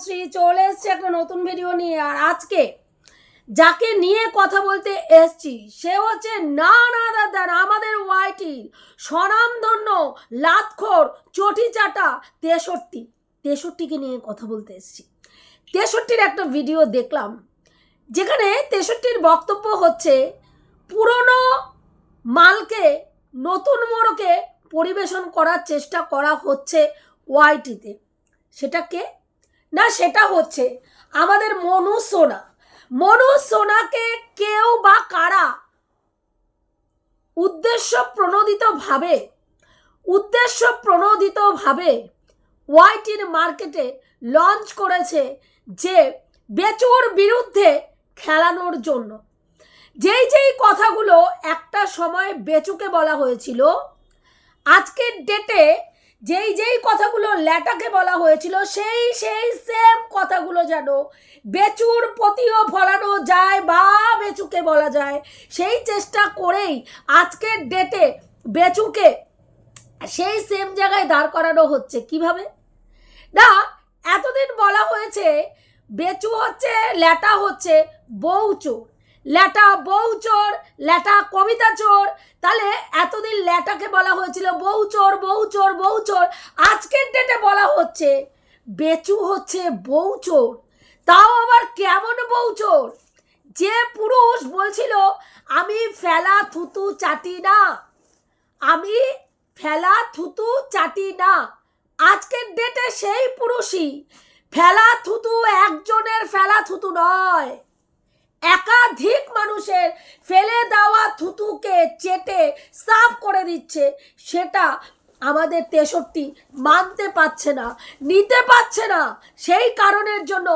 তনুশ্রী চলে এসছে একটা নতুন ভিডিও নিয়ে। আর আজকে যাকে নিয়ে কথা বলতে এসছি, সে হচ্ছে না না দাদা, আমাদের ওয়াইটির স্বনামধন্য, লাতখোর চটি চাটা তেষট্টি। তেষট্টিকে নিয়ে কথা বলতে এসছি। তেষট্টির একটা ভিডিও দেখলাম, যেখানে তেষট্টির বক্তব্য হচ্ছে, পুরনো মালকে, নতুন মোড়কে পরিবেশন করার চেষ্টা করা হচ্ছে ওয়াইটিতে সেটা কে না, সেটা হচ্ছে আমাদের মনু সোনা। মনু সোনাকে কেউ বা কারা উদ্দেশ্য প্রণোদিতভাবে উদ্দেশ্য প্রণোদিতভাবে ওয়াইটির মার্কেটে লঞ্চ করেছে যে বেচুর বিরুদ্ধে খেলানোর জন্য। যেই যেই কথাগুলো একটা সময় বেচুকে বলা হয়েছিল, আজকের ডেটে যেই যেই কথাগুলো ল্যাটাকে বলা হয়েছিল, সেই সেই সেম কথাগুলো যেন বেচুর প্রতিও ফলানো যায় বা বেচুকে বলা যায়। সেই চেষ্টা করেই আজকের ডেটে বেচুকে সেই সেম জায়গায় দাঁড় করানো হচ্ছে। কীভাবে? না, এতদিন বলা হয়েছে, বেচু হচ্ছে, ল্যাটা হচ্ছে বউ চোর ল্যাটা বউ চোর, ল্যাটা কবিতা চোর। তাহলে এতদিন ল্যাটাকে বলা হয়েছিল বউ চোর বউ চোর বউ চোর। আজকের ডেটে বলা হচ্ছে বেচু হচ্ছে বউ চোর। তাও আবার কেমন বউ চোর? যে পুরুষ বলছিল, আমি ফেলা থুতু চাটি না। আমি ফেলা থুতু চাটি না। আজকের ডেটে সেই পুরুষই ফেলা থুতু একজনের ফেলা থুতু নয়। একাধিক মানুষের ফেলে দেওয়া থুতুকে চেটে সাফ করে দিচ্ছে। সেটা আমাদের তেষট্টি মানতে পারছে না, নিতে পারছে না। সেই কারণের জন্য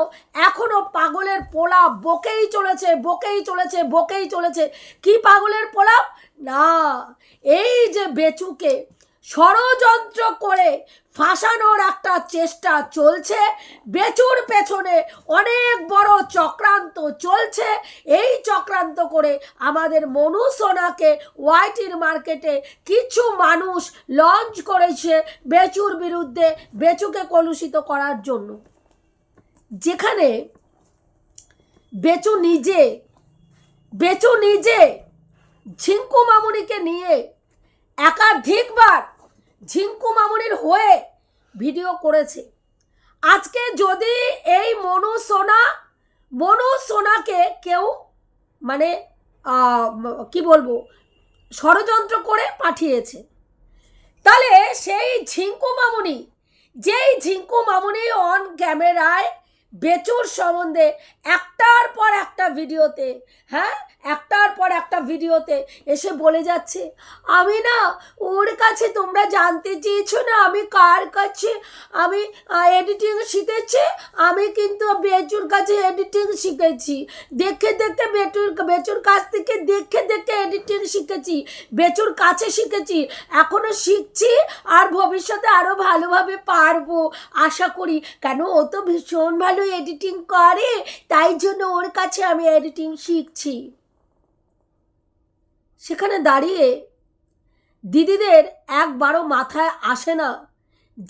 এখনও পাগলের পোলা বকেই চলেছে বকেই চলেছে বকেই চলেছে। কি পাগলের পোলা না, এই যে বেচুকে ষড়যন্ত্র করে ফাঁসানোর একটা চেষ্টা চলছে। বেচুর পেছনে অনেক বড় চক্রান্ত চলছে। এই চক্রান্ত করে আমাদের মনু সোনাকে ওয়াইটির মার্কেটে কিছু মানুষ লঞ্চ করেছে বেচুর বিরুদ্ধে বেচুকে কলুষিত করার জন্য। যেখানে বেচু নিজে বেচু নিজে ঝিঙ্কু মামুনিকে নিয়ে একাধিকবার ঝিঙ্কু মামুনির হয়ে ভিডিও করেছে। আজকে যদি এই মনু সোনা, মনু সোনাকে কেউ মানে কি বলব, ষড়যন্ত্র করে পাঠিয়েছে, তাহলে সেই ঝিঙ্কু মামুনি, যেই ঝিঙ্কু মামুনি অন ক্যামেরায় বেচুর সম্বন্ধে একটার পর একটা ভিডিওতে হ্যাঁ? একটার পর একটা ভিডিওতে এসে বলে যাচ্ছে, আমি না, ওর কাছে তোমরা জানতে চেয়েছো না, আমি কার কাছে? আমি এডিটিং শিখেছি, আমি কিন্তু বেচুর কাছে এডিটিং শিখেছি। দেখে দেখে বেচুর বেচুর কাছ থেকে দেখে দেখে এডিটিং শিখেছি, বেচুর কাছে শিখেছি। এখনও শিখছি আর ভবিষ্যতে আরও ভালোভাবে পারব, আশা করি। কেন? ও তো ভীষণ ভালো এডিটিং করে, তাই জন্য ওর কাছে আমি এডিটিং শিখছি। সেখানে দাঁড়িয়ে দিদিদের একবারও মাথায় আসে না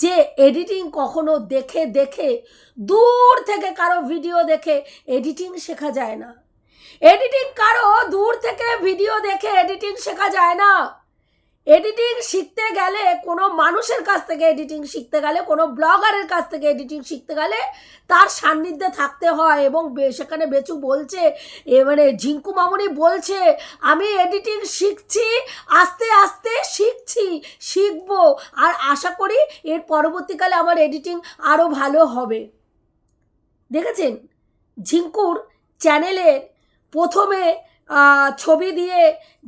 যে এডিটিং কখনো দেখে দেখে, দূর থেকে কারও ভিডিও দেখে এডিটিং শেখা যায় না। এডিটিং কারও দূর থেকে ভিডিও দেখে এডিটিং শেখা যায় না। এডিটিং শিখতে গেলে, কোনো মানুষের কাছ থেকে এডিটিং শিখতে গেলে, কোনো ব্লগারের কাছ থেকে এডিটিং শিখতে গেলে তার সান্নিধ্যে থাকতে হয় এবং সেখানে বেচু বলছে মানে ঝিঙ্কু মামুনি বলছে, আমি এডিটিং শিখছি, আস্তে আস্তে শিখছি, শিখব আর আশা করি এর পরবর্তীকালে আমার এডিটিং আরও ভালো হবে। দেখেছেন? ঝিঙ্কুর চ্যানেলের প্রথমে ছবি দিয়ে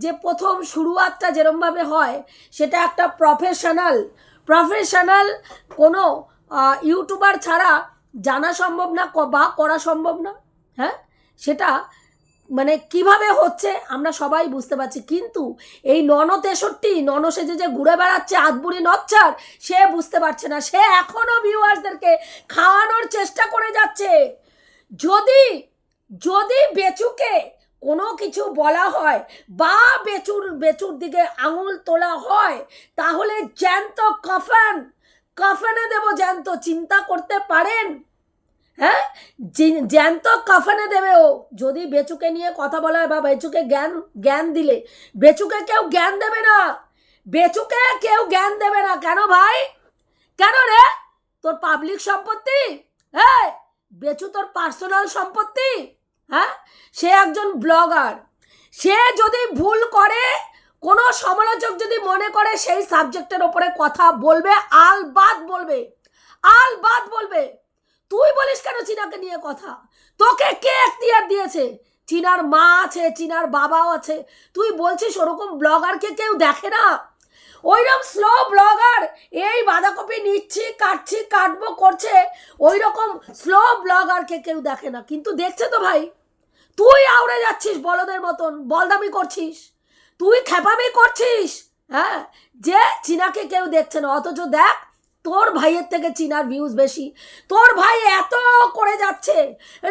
যে প্রথম শুরুয়াতটা যেরমভাবে হয়, সেটা একটা প্রফেশনাল প্রফেশনাল কোনো ইউটিউবার ছাড়া জানা সম্ভব না বা করা সম্ভব না হ্যাঁ? সেটা মানে কীভাবে হচ্ছে আমরা সবাই বুঝতে পারছি। কিন্তু এই নন তেষট্টি, নন সেজে যে ঘুরে বেড়াচ্ছে আদবুড়ি নচ্ছার, সে বুঝতে পারছে না। সে এখনও ভিউয়ার্সদেরকে খাওয়ানোর চেষ্টা করে যাচ্ছে। যদি যদি বেচুকে কোনো কিছু বলা হয় বা বেচুর বেচুর দিকে আঙুল তোলা হয়, তাহলে জ্যান্ত কফান, কফানে দেব জ্যান্ত, চিন্তা করতে পারেন? হ্যাঁ? জ্যান্ত কাফানে দেবে ও যদি বেচুকে নিয়ে কথা বলা হয় বা বেচুকে জ্ঞান জ্ঞান দিলে, বেচুকে কেউ জ্ঞান দেবে না। বেচুকে কেউ জ্ঞান দেবে না। কেন ভাই? কেন রে? তোর পাবলিক সম্পত্তি? হ্যাঁ? বেচু তোর পার্সোনাল সম্পত্তি? হ্যাঁ? সে একজন ব্লগার। সে যদি ভুল করে, কোনো সমালোচক যদি মনে করে, সেই সাবজেক্টের ওপরে কথা বলবে, আল বাদ বলবে। আল বাদ বলবে। তুই বলিস কেন চীনাকে নিয়ে কথা? তোকে কে এখতিয়ার দিয়েছে? চীনার মা আছে, চীনার বাবাও আছে। তুই বলছিস ওরকম ব্লগারকে কেউ দেখে না? ওইরকম স্লো ব্লগার, এই বাঁধাকপি নিচ্ছি, কাটছি, কাটবো, করছে ওই রকম স্লো ব্লগারকে কেউ দেখে না। কিন্তু দেখছে তো ভাই তুই আউড়ে যাচ্ছিস বলদের মতন, বলদামি করছিস। তুই খেপামি করছিস হ্যাঁ? যে চীনাকে কেউ দেখছে না, অথচ দেখ, তোর ভাইয়ের থেকে চীনার ভিউজ বেশি। তোর ভাই এত করে যাচ্ছে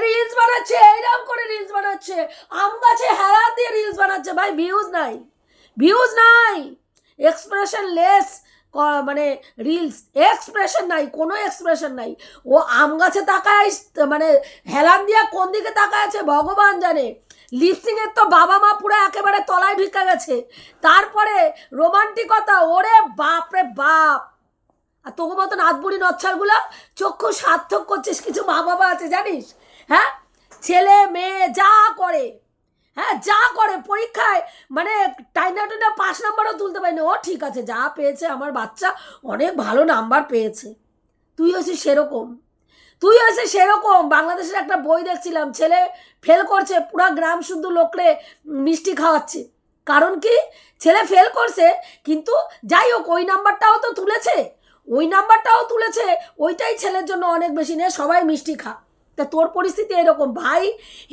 রিলস বানাচ্ছে, এইরকম করে রিলস বানাচ্ছে। আম গাছে হেরা দিয়ে রিলস বানাচ্ছে, ভাই ভিউজ নাই। ভিউজ নাই এক্সপ্রেশন লেস মানে রিলস এক্সপ্রেশন নাই, কোনো এক্সপ্রেশন নাই। ও আম গাছে তাকায় মানে হেলান দিয়া কোন দিকে তাকায় আছে ভগবান জানে। লিপসিংয়ের তো বাবা মা পুরো একেবারে তলায় ঢুকে গেছে। তারপরে রোমান্টিকতা, ওরে বাপ রে বাপ। আর তোকে মতন আধবুড়ি নচ্ছারগুলো চক্ষু সার্থক করছিস, কিছু মা বাবা আছে জানিস? হ্যাঁ? ছেলে, মেয়ে যা করে। হ্যাঁ যা করে পরীক্ষায় মানে টাইনা টাইনা পাঁচ নাম্বারও তুলতে পারেনি। ও ঠিক আছে, যা পেয়েছে আমার বাচ্চা, অনেক ভালো নাম্বার পেয়েছে। তুই হয়েছিস সেরকম। তুই হয়েছে সেরকম। বাংলাদেশের একটা বই দেখছিলাম, ছেলে ফেল করছে, পুরা গ্রাম শুদ্ধ লোকরে মিষ্টি খাওয়াচ্ছে। কারণ কি? ছেলে ফেল করছে, কিন্তু যাই হোক, ওই নাম্বারটাও তো তুলেছে। ওই নাম্বারটাও তুলেছে, ওইটাই ছেলের জন্য অনেক বেশি নেই সবাই মিষ্টি খা। তা তোর পরিস্থিতি এরকম, ভাই?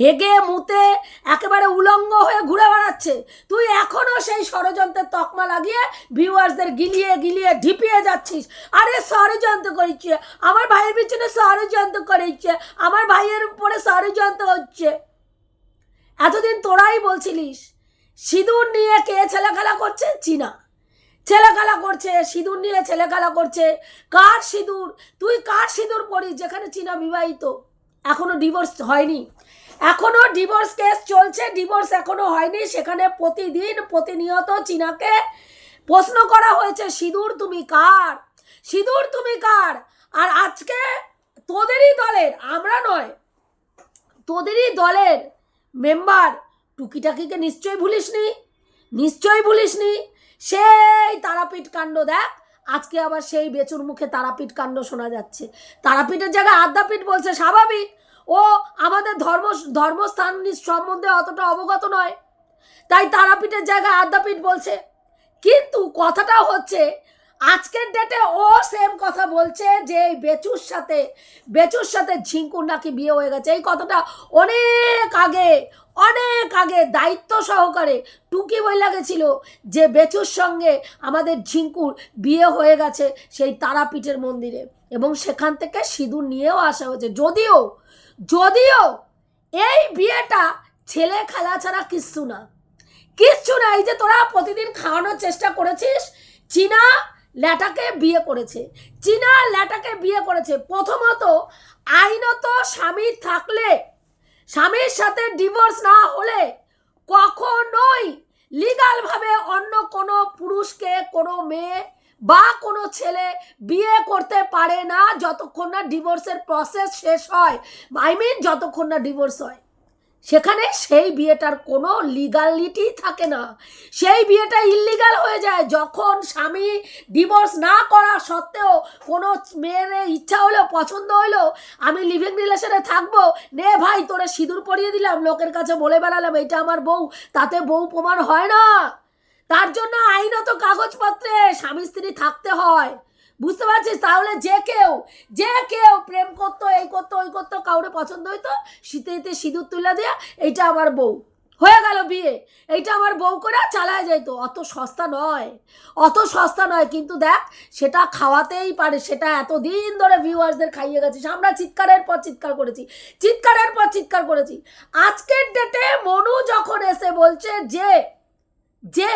হেগে মুতে একেবারে উলঙ্গ হয়ে ঘুরে বেড়াচ্ছে। তুই এখনও সেই ষড়যন্ত্রের তকমা লাগিয়ে ভিউয়ার্সদের গিলিয়ে গিলিয়ে ঢিপিয়ে যাচ্ছিস। আরে ষড়যন্ত্র করিচ্ছে। আমার ভাইয়ের পিছনে ষড়যন্ত্র করিচ্ছে। আমার ভাইয়ের উপরে ষড়যন্ত্র হচ্ছে। এতদিন তোরাই বলছিলিস, সিঁদুর নিয়ে কে ছেলে খেলা করছে? চীনা। ছেলেখেলা করছে, সিঁদুর নিয়ে ছেলেখেলা করছে। কার সিঁদুর? তুই কার সিঁদুর পড়িস যেখানে চীনা বিবাহিত? এখনও ডিভোর্স হয়নি। এখনও ডিভোর্স কেস চলছে ডিভোর্স এখনও হয়নি। সেখানে প্রতিদিন প্রতিনিয়ত চীনাকে প্রশ্ন করা হয়েছে, সিঁদুর তুমি কার? সিঁদুর তুমি কার? আর আজকে তোদেরই দলের, আমরা নয়, তোদেরই দলের মেম্বার টুকিটাকিকে নিশ্চয়ই ভুলিসনি নিশ্চয়ই ভুলিসনি। সেই তারাপীঠ কাণ্ড দেখ। আজকে আবার সেই বেচুর মুখে তারাপীঠ কাণ্ড শোনা যাচ্ছে। তারাপীঠের জায়গায় আদ্যাপীঠ বলছে, স্বাভাবিক, ও আমাদের ধর্ম, ধর্মস্থান সম্বন্ধে অতটা অবগত নয়। তাই তারাপীঠের জায়গায় আদ্যাপীঠ বলছে, কিন্তু কথাটা হচ্ছে, আজকের ডেটে ও সেম কথা বলছে যে বেচুর সাথে বেচুর সাথে ঝিঙ্কুর নাকি বিয়ে হয়ে গেছে। এই কথাটা অনেক আগে অনেক আগে দায়িত্ব সহকারে টুকি বইলা গেছিল যে বেচুর সঙ্গে আমাদের ঝিঙ্কুর বিয়ে হয়ে গেছে সেই তারাপীঠের মন্দিরে। এবং সেখান থেকে সিঁদুর নিয়েও আসা হয়েছে। যদিও যদিও এই বিয়েটা ছেলে খেলা ছাড়া কিচ্ছু না। কিচ্ছু না, এই যে তোরা প্রতিদিন খাওয়ানোর চেষ্টা করেছিস, চীনা ল্যাটাকে বিয়ে করেছে। চীনা ল্যাটাকে বিয়ে করেছে। প্রথমত আইনত স্বামী থাকলে স্বামীর সাথে ডিভোর্স না হলে কখনোই লিগালভাবে অন্য কোনো পুরুষকে, কোনো মেয়ে বা কোনো ছেলে বিয়ে করতে পারে না যতক্ষণ না ডিভোর্সের প্রসেস শেষ হয়। আই মিন যতক্ষণ না ডিভোর্স হয়। সেখানে সেই বিয়েটার কোনো লিগালিটি থাকে না। সেই বিয়েটা ইল্লিগাল হয়ে যায় যখন স্বামী ডিভোর্স না করা সত্ত্বেও কোনো মেয়ের ইচ্ছা হলো, পছন্দ হলো, আমি লিভিং রিলেশনে থাকব, নে ভাই, তোরে সিঁদুর পরিয়ে দিলাম, লোকের কাছে বলে বেড়ালাম, এটা আমার বউ, তাতে বউ প্রমাণ হয় না। তার জন্য আইনত কাগজপত্রে স্বামী স্ত্রী থাকতে হয়। বুঝতে পারছিস? তাহলে যে কেউ যে কেউ প্রেম করতো, এই করতো, ওই করতো, কাউরে পছন্দ হইতো, শীতে শীতে সিঁদুর তুলে দেয়া, এইটা আমার বউ। হয়ে গেল বিয়ে। এইটা আমার বউ করে চালায় যাইতো। অত সস্তা নয়। অত সস্তা নয়। কিন্তু দেখ, সেটা খাওয়াতেই পারে। সেটা এতদিন ধরে ভিউয়ার্সদের খাইয়ে গেছিস। আমরা চিৎকারের পর চিৎকার করেছি। চিৎকারের পর চিৎকার করেছি। আজকের ডেটে মনু যখন এসে বলছে যে যে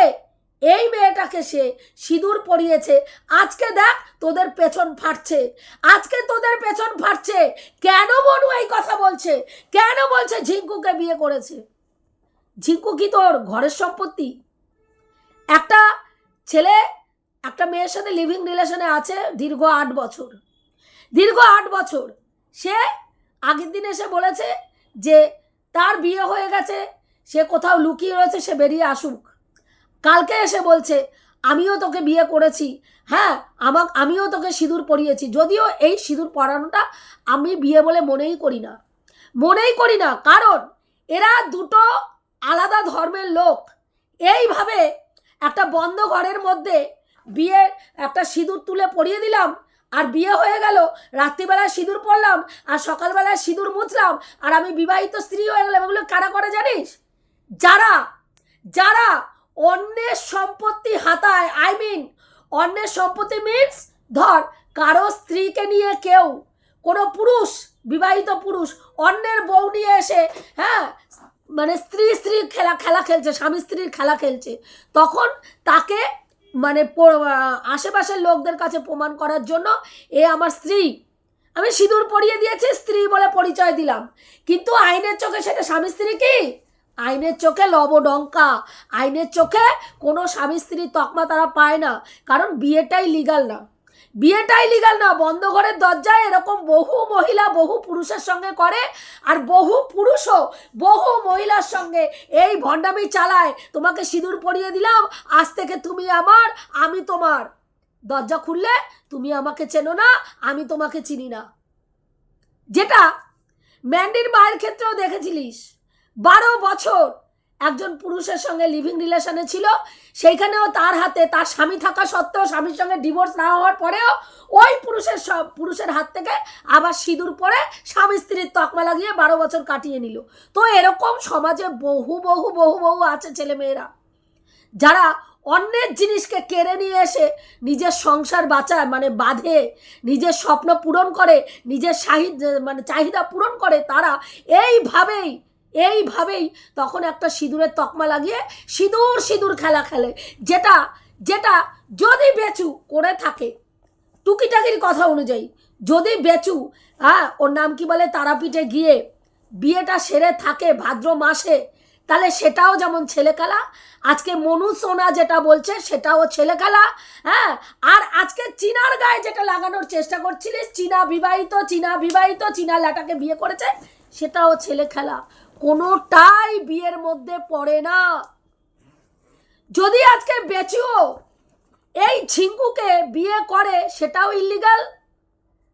এই মেয়েটাকে সে সিঁদুর পরিয়েছে। আজকে দেখ তোদের পেছন ফাটছে। আজকে তোদের পেছন ফাটছে। কেন বনু এই কথা বলছে? কেন বলছে ঝিঙ্কুকে বিয়ে করেছে? ঝিঙ্কু কি তোর ঘরের সম্পত্তি? একটা ছেলে, একটা মেয়ের সাথে লিভিং রিলেশনে আছে দীর্ঘ আট বছর। দীর্ঘ আট বছর। সে আগের দিন এসে বলেছে যে তার বিয়ে হয়ে গেছে, সে কোথাও লুকিয়ে রয়েছে, সে বেরিয়ে আসুক। কালকে এসে বলছে, আমিও তোকে বিয়ে করেছি। হ্যাঁ আমাক, আমিও তোকে সিঁদুর পরিয়েছি। যদিও এই সিঁদুর পরানোটা আমি বিয়ে বলে মনেই করি না। মনেই করি না, কারণ এরা দুটো আলাদা ধর্মের লোক। এইভাবে একটা বন্ধ ঘরের মধ্যে বিয়ের একটা সিঁদুর তুলে পরিয়ে দিলাম, আর বিয়ে হয়ে গেল, রাত্রিবেলায় সিঁদুর পরলাম, আর সকালবেলায় সিঁদুর মুছলাম, আর আমি বিবাহিত স্ত্রী হয়ে গেলাম। এগুলো কারা করে জানিস? যারা যারা অন্যের সম্পত্তি হাতায় আই মিন অন্যের সম্পত্তি মিনস ধর, কারও স্ত্রীকে নিয়ে কেউ, কোনো পুরুষ, বিবাহিত পুরুষ, অন্যের বউ নিয়ে এসে হ্যাঁ মানে স্ত্রী স্ত্রী খেলা খেলা খেলছে, স্বামী স্ত্রীর খেলা খেলছে, তখন তাকে মানে আশেপাশের লোকদের কাছে প্রমাণ করার জন্য, এ আমার স্ত্রী। আমি সিঁদুর পরিয়ে দিয়েছি, স্ত্রী বলে পরিচয় দিলাম। কিন্তু আইনের চোখে সেটা স্বামী স্ত্রী কি? আইনের চোখে লবডঙ্কা। আইনের চোখে কোনো স্বামী স্ত্রীর তকমা তারা পায় না, কারণ বিয়েটাই লিগাল না। বিয়েটাই লিগাল না, বন্ধ ঘরের দরজায় এরকম বহু মহিলা বহু পুরুষের সঙ্গে করে, আর বহু পুরুষও বহু মহিলার সঙ্গে এই ভণ্ডামি চালায়। তোমাকে সিঁদুর পরিয়ে দিলাম, আজ থেকে তুমি আমার, আমি তোমার। দরজা খুললে তুমি আমাকে চেনো না, আমি তোমাকে চিনি না। যেটা ম্যান্ডির মায়ের ক্ষেত্রেও দেখেছিলিস। বারো বছর একজন পুরুষের সঙ্গে লিভিং রিলেশনে ছিল। সেইখানেও তার হাতে, তার স্বামী থাকা সত্ত্বেও স্বামীর সঙ্গে ডিভোর্স না হওয়ার পরেও ওই পুরুষের সব, পুরুষের হাত থেকে আবার সিঁদুর পরে স্বামী স্ত্রীর তকমা লাগিয়ে বারো বছর কাটিয়ে নিল। তো এরকম সমাজে বহু বহু বহু বহু আছে ছেলেমেয়েরা। যারা অন্যের জিনিসকে কেড়ে নিয়ে এসে নিজের সংসার বাঁচায় মানে বাঁধে, নিজের স্বপ্ন পূরণ করে, নিজের সাহিদ মানে চাহিদা পূরণ করে, তারা এইভাবেই এইভাবেই তখন একটা সিঁদুরের তকমা লাগিয়ে সিঁদুর সিঁদুর খেলা খেলে। যেটা যেটা যদি বেচু করে থাকে, টুকিটাকির কথা অনুযায়ী, যদি বেচু হ্যাঁ ওর নাম কি বলে, তারাপীঠে গিয়ে বিয়েটা সেরে থাকে ভাদ্র মাসে, তাহলে সেটাও যেমন ছেলে খেলা, আজকে মনু সোনা যেটা বলছে সেটাও ছেলে খেলা হ্যাঁ আর আজকে চীনার গায়ে যেটা লাগানোর চেষ্টা করছিলিস, চীনা বিবাহিত চীনা বিবাহিত, চীনা ল্যাটাকে বিয়ে করেছে, সেটাও ছেলে খেলা। কোনোটাই বিয়ের মধ্যে পড়ে না। যদি আজকে বেচিও, এই ঝিঙ্কুকে বিয়ে করে, সেটাও ইল্লিগাল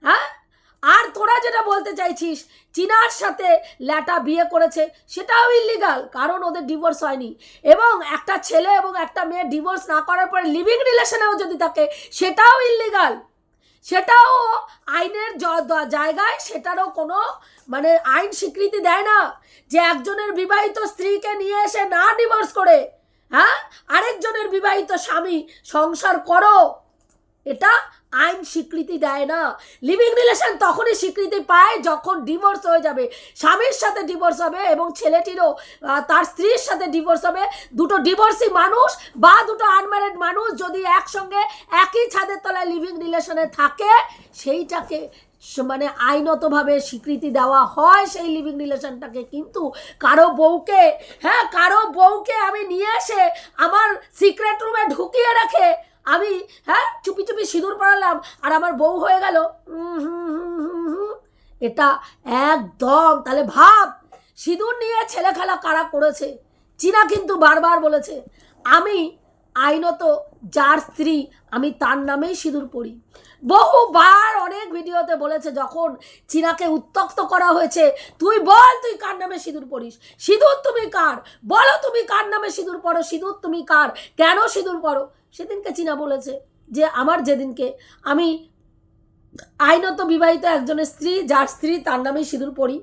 হ্যাঁ? আর তোরা যেটা বলতে চাইছিস, চীনার সাথে ল্যাটা বিয়ে করেছে, সেটাও ইল্লিগাল কারণ ওদের ডিভোর্স হয়নি। এবং একটা ছেলে এবং একটা মেয়ে ডিভোর্স না করার পরে লিভিং রিলেশনেও যদি থাকে, সেটাও ইল্লিগাল সেটাও আইনের জায়গায় সেটারও কোনো মানে আইন স্বীকৃতি দেয় না যে একজনের বিবাহিত স্ত্রীকে নিয়ে এসে না ডিভোর্স করে হ্যাঁ? আরেকজনের বিবাহিত স্বামী সংসার করো। এটা আইন স্বীকৃতি দেয় না। লিভিং রিলেশন তখনই স্বীকৃতি পায় যখন ডিভোর্স হয়ে যাবে। স্বামীর সাথে ডিভোর্স হবে এবং ছেলেটিরও তার স্ত্রীর সাথে ডিভোর্স হবে। দুটো ডিভোর্সি মানুষ বা দুটো আনম্যারিড মানুষ যদি একসঙ্গে একই ছাদের তলায় লিভিং রিলেশনে থাকে, সেইটাকে মানে আইনতভাবে স্বীকৃতি দেওয়া হয় সেই লিভিং রিলেশনটাকে কিন্তু কারও বউকে হ্যাঁ কারও বউকে আমি নিয়ে এসে আমার সিক্রেট রুমে ঢুকিয়ে রেখে আমি হ্যাঁ চুপি চুপি সিঁদুর পড়ালাম আর আমার বউ হয়ে গেল। এটা একদম, তাহলে ভাব, সিঁদুর নিয়ে ছেলে খেলা কারা করেছে? চীনা কিন্তু বারবার বলেছে, আমি আইনত যার স্ত্রী, আমি তার নামেই সিঁদুর পড়ি বহুবার অনেক ভিডিওতে বলেছে, যখন চীনাকে উত্তক্ত করা হয়েছে, তুই বল, তুই কার নামে সিঁদুর পড়িস? সিঁদুর তুমি কার? বলো তুমি কার নামে সিঁদুর পড়ো? সিঁদুর তুমি কার? কেন সিঁদুর পড়ো? সেদিনকে চীনা বলেছে যে আমার যেদিনকে আমি আইনত বিবাহিত একজনের স্ত্রী, যার স্ত্রী তার নামেই সিঁদুর পড়ি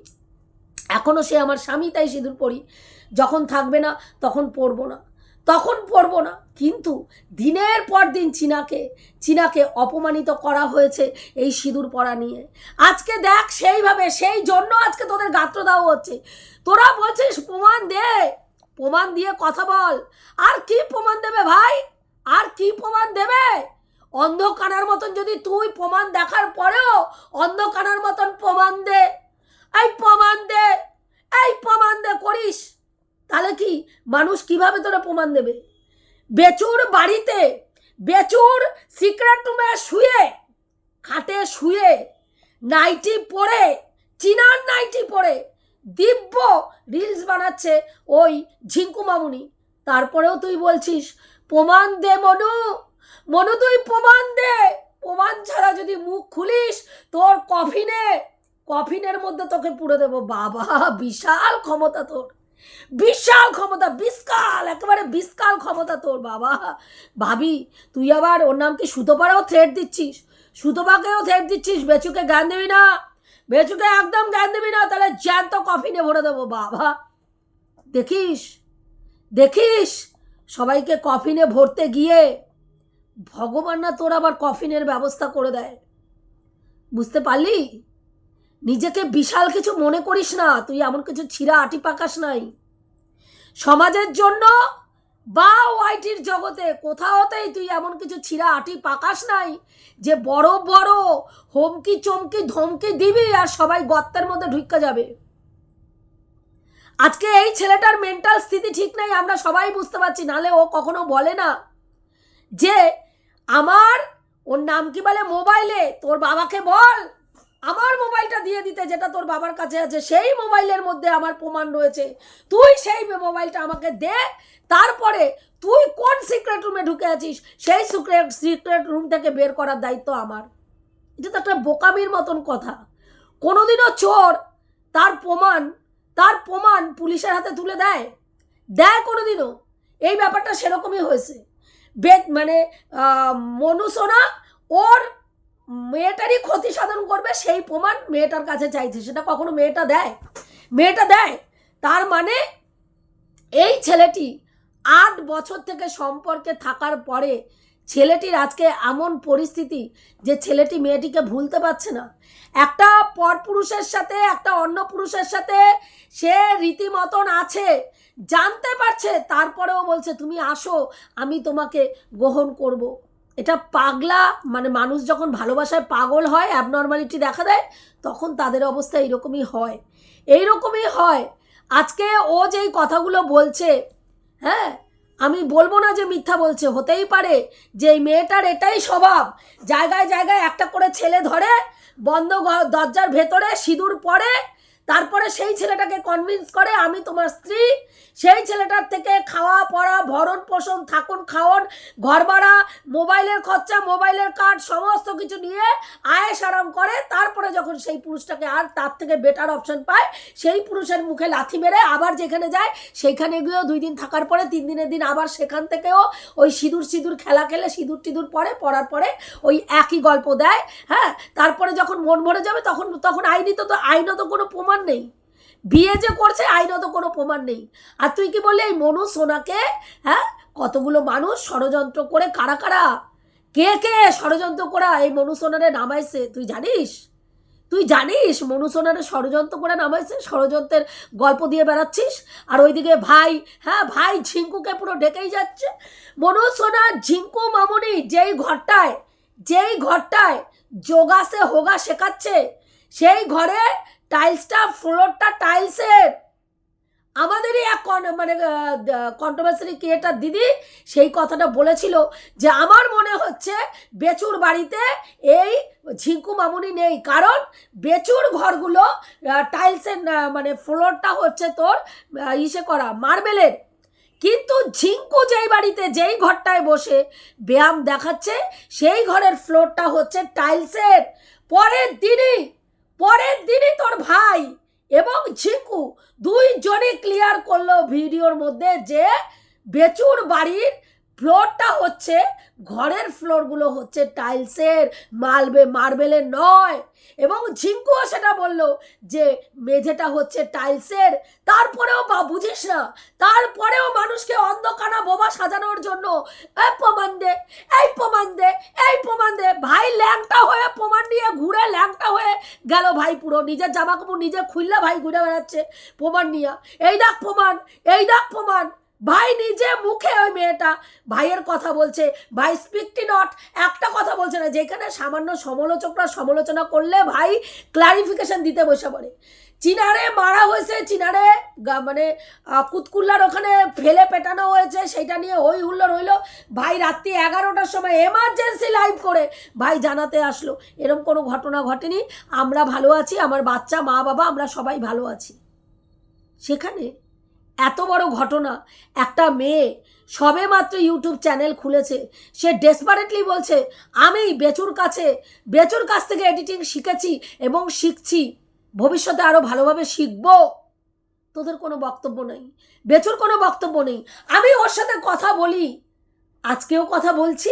এখনও সে আমার স্বামী, তাই সিঁদুর পড়ি যখন থাকবে না, তখন পরবো না। তখন পরবো না। কিন্তু দিনের পর দিন চীনাকে চীনাকে অপমানিত করা হয়েছে এই সিঁদুর পরা নিয়ে। আজকে দেখ সেইভাবে, সেই জন্য আজকে তোদের গাত্র দাও হচ্ছে। তোরা বলছিস প্রমাণ দে, প্রমাণ দিয়ে কথা বল। আর কি প্রমাণ দেবে ভাই? আর কি প্রমাণ দেবে? অন্ধকানার মতন যদি তুই প্রমাণ দেখার পরেও অন্ধকানার মতন প্রমাণ দে। এই প্রমাণ দে, এই প্রমাণ দে করিস। তাহলে কি মানুষ কীভাবে তোরা প্রমাণ দেবে? বেচুর বাড়িতে, বেচুর সিক্রেট রুমে শুয়ে, খাটে শুয়ে, নাইটি পরে, চিনার নাইটি পরে দিব্য রিলস বানাচ্ছে ওই ঝিঙ্কু মামুনি। তারপরেও তুই বলছিস প্রমাণ দে, মনু। মনু, তুই প্রমাণ দে। প্রমাণ ছাড়া যদি মুখ খুলিস, তোর কফিনে, কফিনের মধ্যে তোকে পুরো দেবো। বাবা, বিশাল ক্ষমতা তোর। বিশাল ক্ষমতা বিশকাল একেবারে বিশকাল ক্ষমতা তোর, বাবা। ভাবি, তুই আবার ওর নাম কি সুতোপাড়াও থ্রেট দিচ্ছিস? সুতোপাকেও থ্রেট দিচ্ছিস? বেচুকে জ্ঞান দিবি না? বেচুকে একদম জ্ঞান দিবি না? তাহলে জ্যান্ত কফিনে ভরে দেবো, বাবা। দেখিস? দেখিস? সবাইকে কফিনে ভরতে গিয়ে ভগবান না তোর আবার কফিনের ব্যবস্থা করে দেয়। বুঝতে পারলি? নিজেকে বিশাল কিছু মনে করিস না, তুই এমন কিছু ছিঁড়া আটি পাকাস নাই। সমাজের জন্য বা ওয়াইটির জগতে কোথাওতেই তুই এমন কিছু ছিঁড়া আটি পাকাস নাই যে বড় বড় হোমকি চমকি ধমকি দিবি আর সবাই গর্তের মধ্যে ঢুকা যাবে। আজকে এই ছেলেটার মেন্টাল স্থিতি ঠিক নাই, আমরা সবাই বুঝতে পারছি, নালে ও কখনো বলে না যে, আমার, ওর নাম কি বলে মোবাইলে তোর বাবাকে বল। আমার মোবাইলটা দিয়ে দিতে যেটা তোর বাবার কাছে আছে, সেই মোবাইলের মধ্যে আমার প্রমাণ রয়েছে। তুই সেই মোবাইলটা আমাকে দে, তারপরে তুই কোন সিক্রেট রুমে ঢুকে আছিস? সেই সিক্রেট সিক্রেট রুম থেকে বের করার দায়িত্ব আমার। এটা তো একটা বোকামির মতন কথা। কোনোদিনও চোর তার প্রমাণ তার প্রমাণ পুলিশের হাতে তুলে দেয়। দেয় কোনোদিনও। এই ব্যাপারটা সেরকমই হয়েছে। বেদ মানে আহ, মনু সোনা ওর মেয়েটারই ক্ষতি সাধন করবে সেই প্রমাণ মেয়েটার কাছে চাইছে। সেটা কখনো মেয়েটা দেয়। মেয়েটা দেয়। তার মানে এই ছেলেটি আট বছর থেকে সম্পর্কে থাকার পরে ছেলেটির আজকে এমন পরিস্থিতি যে ছেলেটি মেয়েটিকে ভুলতে পারছে না। একটা পরপুরুষের সাথে, একটা অন্য পুরুষের সাথে সে রীতিমতন আছে, জানতে পারছে, তারপরেও বলছে, তুমি আসো, আমি তোমাকে গ্রহণ করব। এটা পাগলা মানে মানুষ যখন ভালোবাসায় পাগল হয় অ্যাবনর্মালিটি দেখা দেয়, তখন তাদের অবস্থা এইরকমই হয়। এইরকমই হয়। আজকে ও যেই কথাগুলো বলছে হ্যাঁ আমি বলব না যে মিথ্যা বলছে, হতেই পারে যে এই মেয়েটার এটাই স্বভাব। জায়গায় জায়গায় একটা করে ছেলে ধরে, বন্ধ দরজার ভেতরে, সিঁদুর পরে তারপরে সেই ছেলেটাকে কনভিন্স করে আমি তোমার স্ত্রী। সেই ছেলেটার থেকে খাওয়া, পড়া, ভরণ, পোষণ, থাকুন খাওয়ন ঘর ভাড়া, মোবাইলের খরচা, মোবাইলের কার্ড, সমস্ত কিছু নিয়ে আয়েস আরাম করে তারপরে যখন সেই পুরুষটাকে আর তার থেকে বেটার অপশন পায়, সেই পুরুষের মুখে লাথি মেরে আবার যেখানে যায় সেইখানে গিয়েও দুই দিন থাকার পরে তিন দিনের দিন আবার সেখান থেকেও ওই সিঁদুর সিঁদুর খেলা খেলে সিঁদুর টিঁদুর পরে পড়ার পরে ওই একই গল্প দেয় হ্যাঁ? তারপরে যখন মন ভরে যাবে তখন তখন আইনত তো আইনত কোনো প্রমাণ নেই। বিয়ে যে করছে, আইনত কোনো প্রমাণ নেই। আর তুই কি বললি, এই মনু সোনাকে হ্যাঁ কতগুলো মানুষ ষড়যন্ত্র করে, কারা কারা? কে কে ষড়যন্ত্র করা? এই মনু সোনারে নামাইছে, তুই জানিস? তুই জানিস মনু সোনারে ষড়যন্ত্র করে নামাইছে? ষড়যন্ত্রের গল্প দিয়ে বেড়াচ্ছিস? আর ওইদিকে ভাই হ্যাঁ ভাই ঝিঙ্কুকে পুরো ডেকেই যাচ্ছে। মনু সোনা, ঝিঙ্কু মামুনি, যেই ঘরটায় যেই ঘরটায় যোগাসে হোগা শেখাচ্ছে, সেই ঘরে টাইলসটা, ফ্লোরটা টাইলসের। আমাদেরই এক মানে কন্ট্রোভার্সারি ক্রিয়েটার দিদি সেই কথাটা বলেছিল যে আমার মনে হচ্ছে বেচুর বাড়িতে এই ঝিঙ্কু মামুনি নেই। কারণ বেচুর ঘরগুলো টাইলসের মানে ফ্লোরটা হচ্ছে তোর ইসে করা, মার্বেলের। কিন্তু ঝিঙ্কু যেই বাড়িতে, যেই ঘরটায় বসে ব্যায়াম দেখাচ্ছে, সেই ঘরের ফ্লোরটা হচ্ছে টাইলসের। পরের দিনই পরের দিনই তোর ভাই এবং ঝিকু দুইজনই ক্লিয়ার করল ভিডিওর মধ্যে যে বেচুর বাড়ির ফ্লোরটা হচ্ছে, ঘরের ফ্লোরগুলো হচ্ছে টাইলসের, মালবে, মার্বেলের নয়। এবং ঝিঙ্কুও সেটা বলল যে, মেঝেটা হচ্ছে টাইলসের। তারপরেও বা, বুঝিস না, তারপরেও মানুষকে অন্ধকানা বোবা সাজানোর জন্য। এই প্রমাণ দে, এই প্রমাণ দে, এই প্রমাণ দে। ভাই ল্যাংটা হয়ে প্রমাণ নিয়ে ঘুরে ল্যাংটা হয়ে গেল ভাই পুরো। নিজের জামা কাপড় নিজে খুললে ভাই ঘুরে বেড়াচ্ছে প্রমাণ নিয়ে। এই দেখ প্রমাণ, এই দেখ প্রমাণ। ভাই নিজে মুখে ওই মেয়েটা ভাইয়ের কথা বলছে, ভাই স্পিকটি নট একটা কথা বলছে না, যেখানে সামান্য সমালোচকরা সমালোচনা করলে ভাই ক্লারিফিকেশন দিতে বসে পড়ে। চিনারে মারা হয়েছে, চিনারে মানে কুতকুল্লার ওখানে ফেলে পেটানো হয়েছে, সেটা নিয়ে হই হুল্লোড় হইল। ভাই রাত্রি এগারোটার সময় এমার্জেন্সি লাইভ করে ভাই জানাতে আসলো। এরকম কোনো ঘটনা ঘটেনি। আমরা ভালো আছি, আমার বাচ্চা, মা, বাবা, আমরা সবাই ভালো আছি। সেখানে এত বড় ঘটনা। একটা মেয়ে সবে মাত্র ইউটিউব চ্যানেল খুলেছে। সে ডেসপারেটলি বলছে, আমি বেচুর কাছে, বেচুর কাছ থেকে এডিটিং শিখেছি এবং শিখছি। ভবিষ্যতে আরও ভালোভাবে শিখব। তোদের কোনো বক্তব্য নেই। বেচুর কোনো বক্তব্য নেই। আমি ওর সাথে কথা বলি। আজকেও কথা বলছি।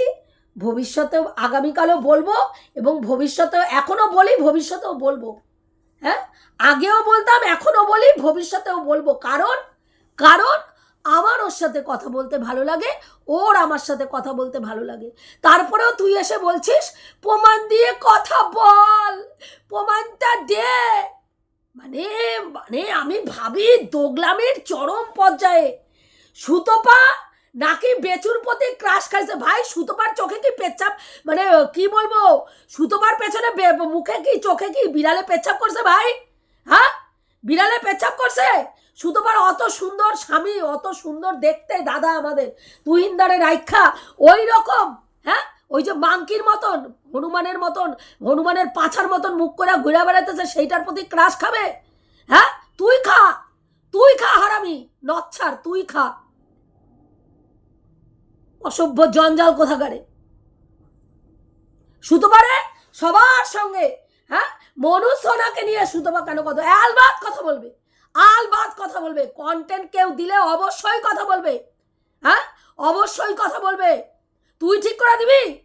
ভবিষ্যতেও আগামীকালও বলব এবং ভবিষ্যতেও এখনও বলি, ভবিষ্যতেও বলব। হ্যাঁ? আগেও বলতাম এখনও বলি, ভবিষ্যতেও বলব। কারণ কারণ আমার ওর সাথে কথা বলতে ভালো লাগে, ওর আমার সাথে কথা বলতে ভালো লাগে। তারপরেও তুই এসে বলছিস, প্রমাণ দিয়ে কথা বল, প্রমাণটা দে। মানে মানে আমি ভাবি দোগলামের চরম পর্যায়ে। সুতপা নাকি বেচুর প্রতি ক্রাশ খাইছে? ভাই, সুতপার চোখে কি পেচ্ছাপ? মানে কি বলব? সুতপার পেছনে মুখে কি, চোখে কি বিড়ালে পেচ্ছাপ করছে ভাই? হ্যাঁ? বিড়ালে পেচ্ছাপ করছে? সুতপার, অত সুন্দর স্বামী, অত সুন্দর দেখতে দাদা আমাদের। তুহিনদারে রাইখা ওই রকম হ্যাঁ? ওই যে মাংকির মতন, হনুমানের মতন, হনুমানের পাছার মতন মুখ করে ঘুরে বেড়াতেছে সেইটার প্রতি ক্রাশ খাবে? হ্যাঁ? তুই খা তুই খা হারামি, নচ্ছার, তুই খা। অসভ্য জঞ্জাল কোথাকারে? সুতপারে, সবার সঙ্গে হ্যাঁ? মনু সোনাকে নিয়ে সুতপা কেন কথা আলবাদ কথা বলবে। আলবাদ কথা বলবে। কন্টেন্ট কেউ দিলে অবশ্যই কথা বলবে। হ্যাঁ? অবশ্যই কথা বলবে। তুই ঠিক করে দিবি?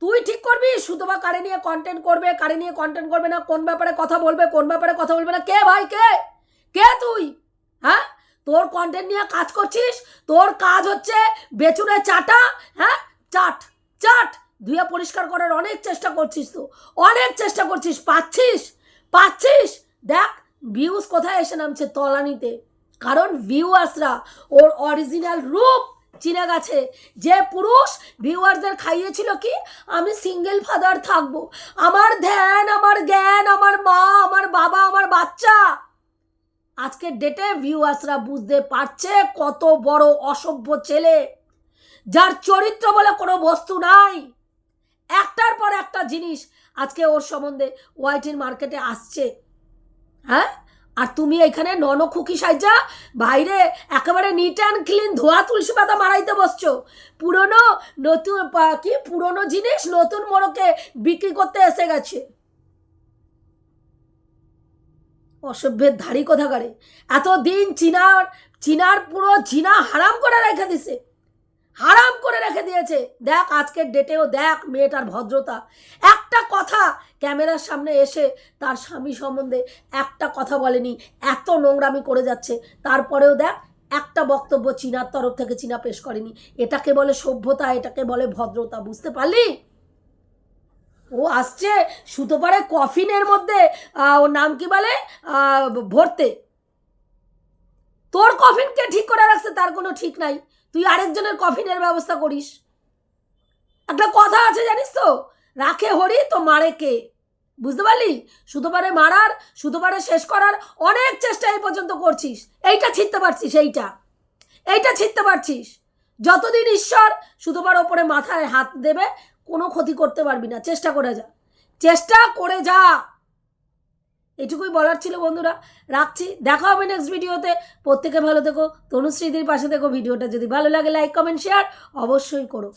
তুই ঠিক করবি? সুতপা কারে নিয়ে কন্টেন্ট করবে, কারে নিয়ে কন্টেন্ট করবে না, কোন ব্যাপারে কথা বলবে, কোন ব্যাপারে কথা বলবে না, কে ভাই, কে? কে তুই? হ্যাঁ? তোর কন্টেন্ট নিয়ে কাজ করছিস? তোর কাজ হচ্ছে বেচুনে চাটা হ্যাঁ? চাট চাট! ধুয়ে পরিষ্কার করার অনেক চেষ্টা করছিস তো। অনেক চেষ্টা করছিস, পাচ্ছিস? পাচ্ছিস? দেখ ভিউজ কোথায় এসে নামছে তলানিতে? কারণ ভিউয়ার্সরা ওর অরিজিনাল রূপ চিনে গেছে। যে পুরুষ ভিউয়ারদের খাইয়েছিল কি? আমি সিঙ্গেল ফাদার থাকব। আমার ধ্যান, আমার জ্ঞান, আমার মা, আমার বাবা, আমার বাচ্চা। আজকের ডেটে ভিউয়ার্সরা বুঝতে পারছে কত বড় অসভ্য ছেলে। যার চরিত্র বলে কোনো বস্তু নাই। একটার পর একটা জিনিস আজকে ওর সম্বন্ধে ওয়াইটির মার্কেটে আসছে। হ্যাঁ? আর তুমি এখানে নন খুকি সাইজা বাইরে একেবারে নিট অ্যান্ড ক্লিন ধোয়া তুলসী পাতা মারাইতে বসছো। পুরনো নতুন কি পুরনো জিনিস নতুন মোড়কে বিক্রি করতে এসে গেছে। অসভ্যের ধাড়ি কোথাকারে? এতদিন চীনার চীনার পুরো চীনা হারাম করে রেখে দিছে। হারাম করে রেখে দিয়েছে। দেখ আজকের ডেটেও দেখ মেয়েটার ভদ্রতা। একটা কথা ক্যামেরার সামনে এসে তার স্বামী সম্বন্ধে একটা কথা বলেনি, এত নোংরামি করে যাচ্ছে। তারপরেও দেখ একটা বক্তব্য চীনার তরফ থেকে চীনা পেশ করেনি। এটাকে বলে সভ্যতা, এটাকে বলে ভদ্রতা, বুঝতে পারলি? ও আসছে সুতোপারে কফিনের মধ্যে ওর নাম কি বলে? ভরতে। তোর কফিনকে ঠিক করে রাখছে, তার কোনো ঠিক নাই। তুই আরেকজনের কফিনের ব্যবস্থা করিস। একটা কথা আছে, জানিস তো? রাখে হরি তো মারে কে? বুঝতে পারলি? সুতোপারে মারার, সুতোপারে শেষ করার অনেক চেষ্টা এই পর্যন্ত করছিস। এইটা ছিটতে পারছিস, এইটা। এইটা ছিটতে পারছিস। যতদিন ঈশ্বর সুতোপার ওপরে মাথায় হাত দেবে, কোনো ক্ষতি করতে পারবি না। চেষ্টা করে যা। চেষ্টা করে যা। এটুকুই বলার ছিল বন্ধুরা, রাখছি, দেখা হবে নেক্সট ভিডিওতে প্রত্যেকে ভালো থেকো, তনুশ্রীদির পাশে দেখো ভিডিওটা যদি ভালো লাগে লাইক কমেন্ট শেয়ার অবশ্যই করো।